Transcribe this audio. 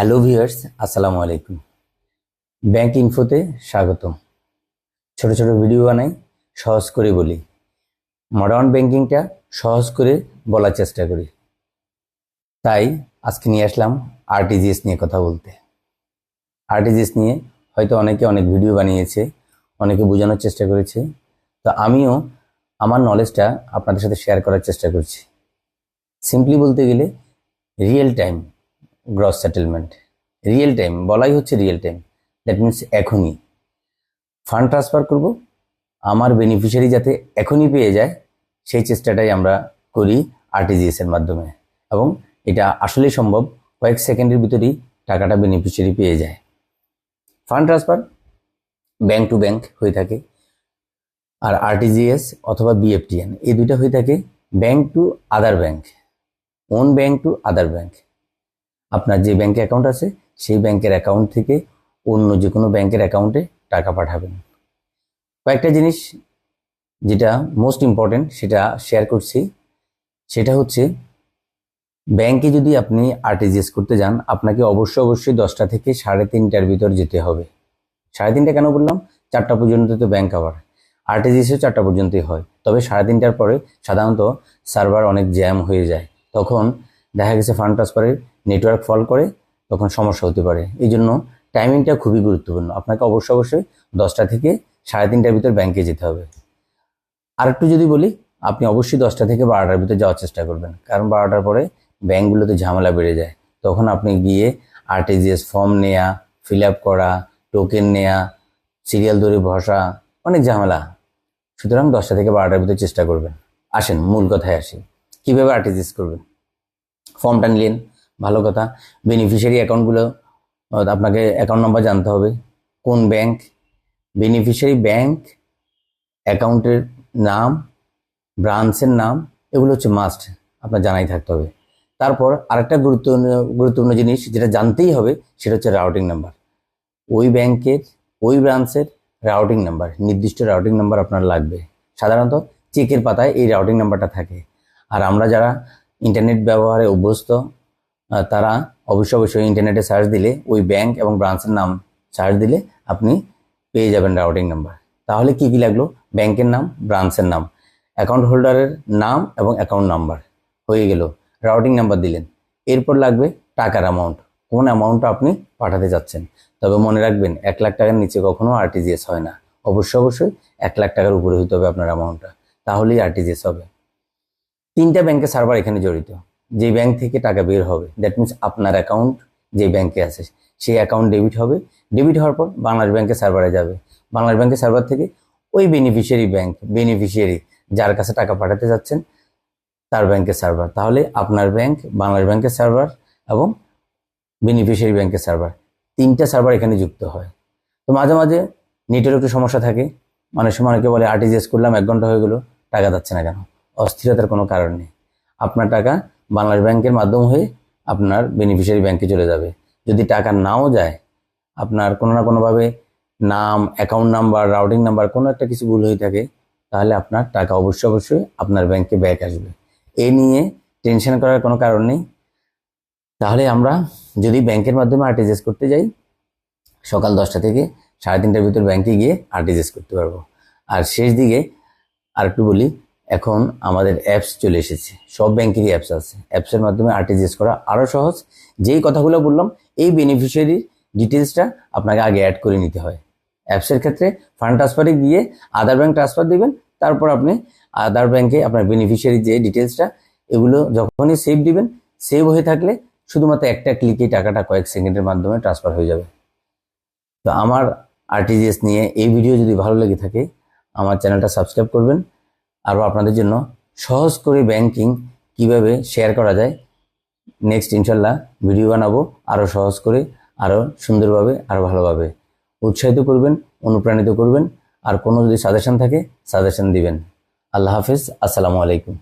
Hello viewers আসসালামু আলাইকুম bank ইনফোতে স্বাগতম। ছোট ছোট ভিডিও বানাই, সহজ করে বলি। মডার্ন ব্যাংকিংটা সহজ করে বলার চেষ্টা করি। তাই আজকে নিয়ে আসলাম আরটিজিএস নিয়ে কথা বলতে। আরটিজিএস নিয়ে হয়তো অনেকে অনেক ভিডিও বানিয়েছে, অনেকে বোঝানোর চেষ্টা করেছে। তো আমিও আমার নলেজটা আপনাদের সাথে শেয়ার করার চেষ্টা করছি। সিম্পলি বলতে গেলে real time gross settlement real time বলাই হচ্ছে রিয়েল টাইম দ্যাট মিনস এখনই। ফান্ড ট্রান্সফার করব। আমার বেনিফিশিয়ারি যাতে এখনই পেয়ে যায়, সেই চেষ্টাটাই আমরা করি আরটিজিএস এর মাধ্যমে। এবং এটা আসলেই সম্ভব, কয়েক সেকেন্ডের ভিতরেই টাকাটা বেনিফিশিয়ারি পেয়ে যায়। Fund transfer bank to bank হয়ে থাকে। আর আরটিজিএস অথবা বিএফটিএন এই দুইটা হয়ে থাকে bank to other bank own bank to other bank আপনার যে ব্যাংকে অ্যাকাউন্ট আছে, সেই ব্যাংকের অ্যাকাউন্ট থেকে অন্য যে কোনো ব্যাংকের অ্যাকাউন্টে টাকা পাঠাবেন। কয়েকটা জিনিস যেটা মোস্ট ইম্পর্টেন্ট সেটা শেয়ার করছি। সেটা হচ্ছে ব্যাংকে যদি আপনি আরটিজিএস করতে যান, আপনাকে অবশ্যই অবশ্যই দশটা থেকে সাড়ে তিনটার ভিতর যেতে হবে। সাড়ে তিনটা কেন বললাম? চারটা পর্যন্ত তো ব্যাংক আবার আরটিজিএসও চারটা পর্যন্তই হয়। তবে সাড়ে তিনটার পরে সাধারণত সার্ভার অনেক জ্যাম হয়ে যায়। তখন দেখা গেছে ফান্ড ট্রান্সফারের নেটওয়ার্ক ফল করে, তখন সমস্যা হতে পারে। এই জন্য টাইমিংটা খুবই গুরুত্বপূর্ণ। আপনাকে অবশ্যই অবশ্যই দশটা থেকে সাড়ে তিনটার ভিতর ব্যাংকে যেতে হবে। আর একটু যদি বলি, আপনি অবশ্যই দশটা থেকে বারোটার ভিতরে যাওয়ার চেষ্টা করবেন। কারণ বারোটার পরে ব্যাংকগুলোতে ঝামেলা বেড়ে যায়। তখন আপনি গিয়ে আরটিজিএস ফর্ম নেয়া ফিল আপ করা টোকেন নেয়া সিরিয়াল ধরে বসা, অনেক ঝামেলা। সুতরাং দশটা থেকে বারোটার ভিতর চেষ্টা করবেন। আসেন, মূল কথায় আসি। কীভাবে আরটিজিএস করবেন? ফর্মটা নিলেন, ভালো কথা। বেনিফিশিয়ারি অ্যাকাউন্টগুলো আপনাকে অ্যাকাউন্ট নাম্বার জানতে হবে, কোন ব্যাংক বেনিফিশিয়ারি ব্যাংক অ্যাকাউন্টের নাম ব্রাঞ্চের নাম, এগুলো হচ্ছে মাস্ট আপনার জানাই থাকতে হবে। তারপর আরেকটা গুরুত্বপূর্ণ গুরুত্বপূর্ণ জিনিস, যেটা জানতেই হবে, সেটা হচ্ছে রাউটিং নাম্বার ওই ব্যাংকের ওই ব্রাঞ্চের রাউটিং নাম্বার নির্দিষ্ট রাউটিং নাম্বার আপনার লাগবে। সাধারণত চেকের পাতায় এই রাউটিং নাম্বারটা থাকে। আর আমরা যারা ইন্টারনেট ব্যবহারে অভ্যস্ত তারা অবশ্যই অবশ্যই ইন্টারনেটে সার্চ দিলে, ওই ব্যাংক এবং ব্রাঞ্চের নাম সার্চ দিলে আপনি পেয়ে যাবেন রাউটিং নাম্বার তাহলে কি কি লাগল? ব্যাংকের নাম ব্রাঞ্চের নাম অ্যাকাউন্ট হোল্ডারের নাম এবং অ্যাকাউন্ট নাম্বার হয়ে গেল রাউটিং নাম্বার দিলেন। এরপর লাগবে টাকার অ্যামাউন্ট কোন অ্যামাউন্টটা আপনি পাঠাতে যাচ্ছেন। তবে মনে রাখবেন, এক লাখ টাকার নিচে কখনো আরটিজিএস হয় না। অবশ্যই অবশ্যই এক লাখ টাকার উপরে হতে হবে আপনার অ্যামাউন্টটা তাহলেই আরটিজিএস হবে। তিনটা ব্যাংকের সার্ভার এখানে জড়িত। যে ব্যাংক থেকে টাকা বের হবে দ্যাট মিনস আপনার অ্যাকাউন্ট যে ব্যাংকে আছে, সেই অ্যাকাউন্ট ডেবিট হবে। ডেবিট হওয়ার পর বাংলাদেশ ব্যাংকের সার্ভারে যাবে। বাংলাদেশ ব্যাংকের সার্ভার থেকে ওই বেনিফিশিয়ারি ব্যাংক বেনিফিশিয়ারি যার কাছে টাকা পাঠাতে যাচ্ছেন, তার ব্যাংকের সার্ভার তাহলে আপনার ব্যাংক, বাংলাদেশ ব্যাংকের সার্ভার এবং বেনিফিশিয়ারি ব্যাংকের সার্ভার তিনটা সার্ভার এখানে যুক্ত হয়। তো মাঝে মাঝে নেটের একটু সমস্যা থাকে। অনেক সময় অনেকে বলে আরটিজিএস করলাম, এক ঘণ্টা হয়ে গেলো, টাকা যাচ্ছে না কেন? অস্থিরতার কোনো কারণ নেই। আপনার টাকা বাংলাদেশ ব্যাংকের মাধ্যম হয়ে আপনার বেনিফিশিয়ারি ব্যাংকে চলে যাবে। যদি টাকা নাও যায়, আপনার কোনো না কোনোভাবে নাম অ্যাকাউন্ট নাম্বার রাউটিং নাম্বার কোনো একটা কিছু ভুল হয়ে থাকে, তাহলে আপনার টাকা অবশ্যই অবশ্যই আপনার ব্যাংকে ব্যাক আসবে। এ নিয়ে টেনশন করার কোনো কারণ নেই। তাহলে আমরা যদি ব্যাংকের মাধ্যমে আরটিজিএস করতে যাই, সকাল দশটা থেকে সাড়ে তিনটার ভিতর ব্যাংকে গিয়ে আরটিজিএস করতে পারব। আর শেষ দিকে আর একটু বলি এখন আমাদের অ্যাপস চলে এসেছে। সব ব্যাংকেরই অ্যাপস আছে। অ্যাপসের মাধ্যমে আরটিজিএস করা আরও সহজ। যেই কথাগুলো বললাম, এই বেনিফিশিয়ারির ডিটেলসটা আপনাকে আগে অ্যাড করে নিতে হয়। অ্যাপসের ক্ষেত্রে ফান্ড ট্রান্সফারে গিয়ে আদার ব্যাংক ট্রান্সফার দিবেন, তারপর আপনি আদার ব্যাংকে আপনার বেনিফিশিয়ারি যে ডিটেলসটা এগুলো যখনই সেভ দিবেন সেভ হয়ে থাকলে শুধুমাত্র একটা ক্লিকে টাকাটা কয়েক সেকেন্ডের মাধ্যমে ট্রান্সফার হয়ে যাবে। তো আমার আরটিজিএস নিয়ে এই ভিডিও যদি ভালো লেগে থাকে, আমার চ্যানেলটা সাবস্ক্রাইব করবেন আরও আপনাদের জন্য সহজ করে ব্যাংকিং কীভাবে শেয়ার করা যায় নেক্সট ইনশাল্লাহ ভিডিও বানাবো আরও সহজ করে আরও সুন্দরভাবে আরও ভালোভাবে। উৎসাহিত করবেন, অনুপ্রাণিত করবেন, আর কোনো যদি সাজেশন থাকে সাজেশন দিবেন। আল্লাহ হাফিজ, আসসালামু আলাইকুম।